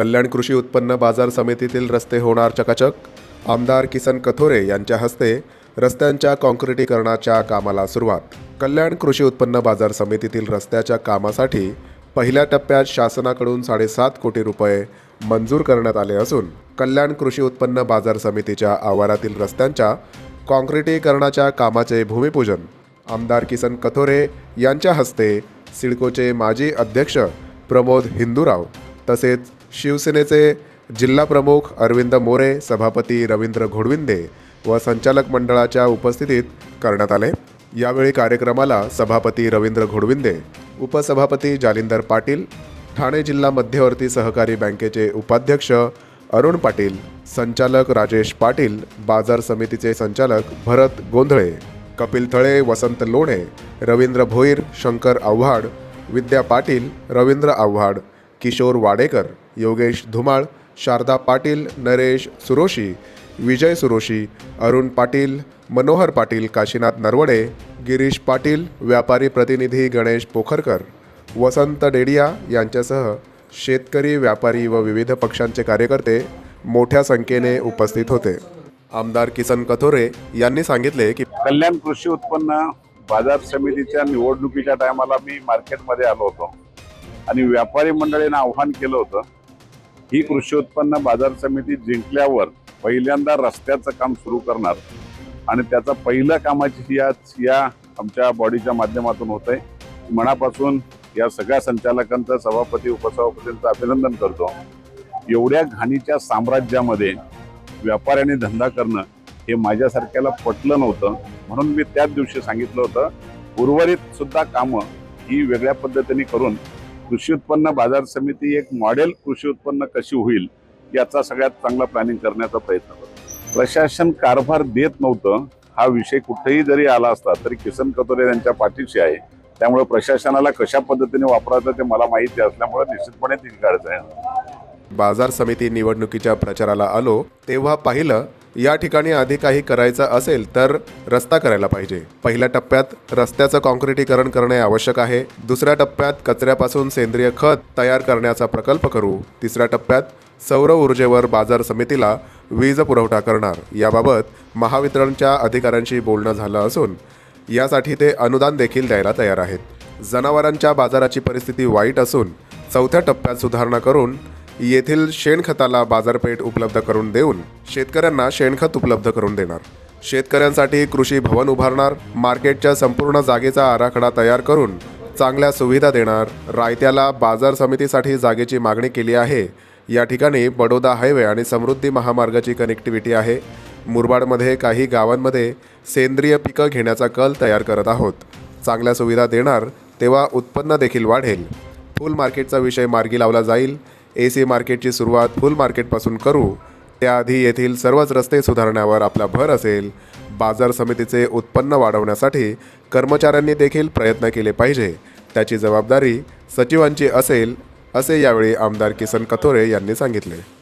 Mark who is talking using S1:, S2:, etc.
S1: कल्याण कृषी उत्पन्न बाजार समितीतील रस्ते होणार चकाचक. आमदार किसन कथोरे यांच्या हस्ते रस्त्यांच्या काँक्रिटीकरणाच्या कामाला सुरुवात. कल्याण कृषी उत्पन्न बाजार समितीतील रस्त्याच्या कामासाठी पहिल्या टप्प्यात शासनाकडून साडेसात कोटी रुपये मंजूर करण्यात आले असून कल्याण कृषी उत्पन्न बाजार समितीच्या आवारातील रस्त्यांच्या काँक्रिटीकरणाच्या कामाचे भूमिपूजन. आमदार किसन कथोरे यांच्या हस्ते सिडकोचे माजी अध्यक्ष प्रमोद हिंदूराव तसेच शिवसेनेचे जिल्हा प्रमुख अरविंद मोरे सभापती रवींद्र घोडविंदे व संचालक मंडळाच्या उपस्थितीत करण्यात आले. यावेळी कार्यक्रमाला सभापती रवींद्र घोडविंदे उपसभापती जालिंदर पाटील ठाणे जिल्हा मध्यवर्ती सहकारी बँकेचे उपाध्यक्ष अरुण पाटील संचालक राजेश पाटील बाजार समितीचे संचालक भरत गोंधळे कपिल थळे वसंत लोणे रवींद्र भोईर शंकर आव्हाड विद्या पाटील रवींद्र आव्हाड किशोर वाडेकर योगेश धुमाळ शारदा पाटील नरेश सुरोशी विजय सुरोशी अरुण पाटील मनोहर पाटील काशीनाथ नरवडे गिरीश पाटील व्यापारी प्रतिनिधी गणेश पोखरकर वसंत डेडिया यांच्यासह शेतकरी व्यापारी व विविध पक्षांचे कार्यकर्ते मोठ्या संख्येने उपस्थित होते. आमदार किसन कथोरे यांनी सांगितले की
S2: कल्याण कृषी उत्पन्न बाजार समितीच्या निवडणुकीच्या टायमाला मी मार्केटमध्ये आलो होतो. आणि व्यापारी मंडळीनं आव्हान केलं होतं ही कृषी उत्पन्न बाजार समिती जिंकल्यावर पहिल्यांदा रस्त्याचं काम सुरू करणार आणि त्याचं पहिलं कामाची या या आमच्या बॉडीच्या माध्यमातून होत आहे मनापासून या सगळ्या संचालकांचं सभापती उपसभापतींचं अभिनंदन करतो. एवढ्या घाणीच्या साम्राज्यामध्ये व्यापाऱ्यांनी धंदा करणं हे माझ्यासारख्याला पटलं नव्हतं. म्हणून मी त्याच दिवशी सांगितलं होतं उर्वरित सुद्धा कामं ही वेगळ्या पद्धतीने करून कृषी उत्पन्न बाजार समिती एक मॉडेल कृषी उत्पन्न कशी होईल याचा सगळ्यात चांगला प्लॅनिंग करण्याचा प्रयत्न करतो. प्रशासन कारभार देत नव्हतं हा विषय कुठेही जरी आला असता तरी किसन कतोरे यांच्या पाठीशी आहे. त्यामुळे प्रशासनाला कशा पद्धतीने वापरायचं ते मला माहिती असल्यामुळे निश्चितपणे ती काढायचं आहे.
S1: बाजार समिती निवडणुकीच्या प्रचाराला आलो तेव्हा पाहिलं या ठिकाणी आधी काही करायचं असेल तर रस्ता करायला पाहिजे. पहिल्या टप्प्यात रस्त्याचं काँक्रिटीकरण करणे आवश्यक आहे. दुसऱ्या टप्प्यात कचऱ्यापासून सेंद्रिय खत तयार करण्याचा प्रकल्प करू. तिसऱ्या टप्प्यात सौर ऊर्जेवर बाजार समितीला वीज पुरवठा करणार. याबाबत महावितरणच्या अधिकाऱ्यांशी बोलणं झालं असून यासाठी ते अनुदान देखील द्यायला तयार आहेत. जनावरांच्या बाजाराची परिस्थिती वाईट असून चौथ्या टप्प्यात सुधारणा करून येथील शेणखताला बाजारपेठ उपलब्ध करून देऊन शेतकऱ्यांना शेणखत उपलब्ध करून देणार. शेतकऱ्यांसाठी कृषी भवन उभारणार मार्केटच्या संपूर्ण जागेचा आराखडा तयार करून चांगल्या सुविधा देणार रायत्याला बाजार समितीसाठी जागेची मागणी केली आहे. या ठिकाणी बडोदा हायवे आणि समृद्धी महामार्गाची कनेक्टिव्हिटी आहे. मुरबाडमध्ये काही गावांमध्ये सेंद्रिय पिकं घेण्याचा कल तयार करत आहोत. चांगल्या सुविधा देणार तेव्हा उत्पन्न देखील वाढेल. फुल मार्केटचा विषय मार्गी लावला जाईल. ए सी मार्केटची सुरुवात फुल मार्केटपासून करू. त्याआधी येथील सर्वच रस्ते सुधारण्यावर आपला भर असेल. बाजार समितीचे उत्पन्न वाढवण्यासाठी कर्मचाऱ्यांनी देखील प्रयत्न केले पाहिजे. त्याची जबाबदारी सचिवांची असेल असे यावेळी आमदार किसन कथोरे यांनी सांगितले.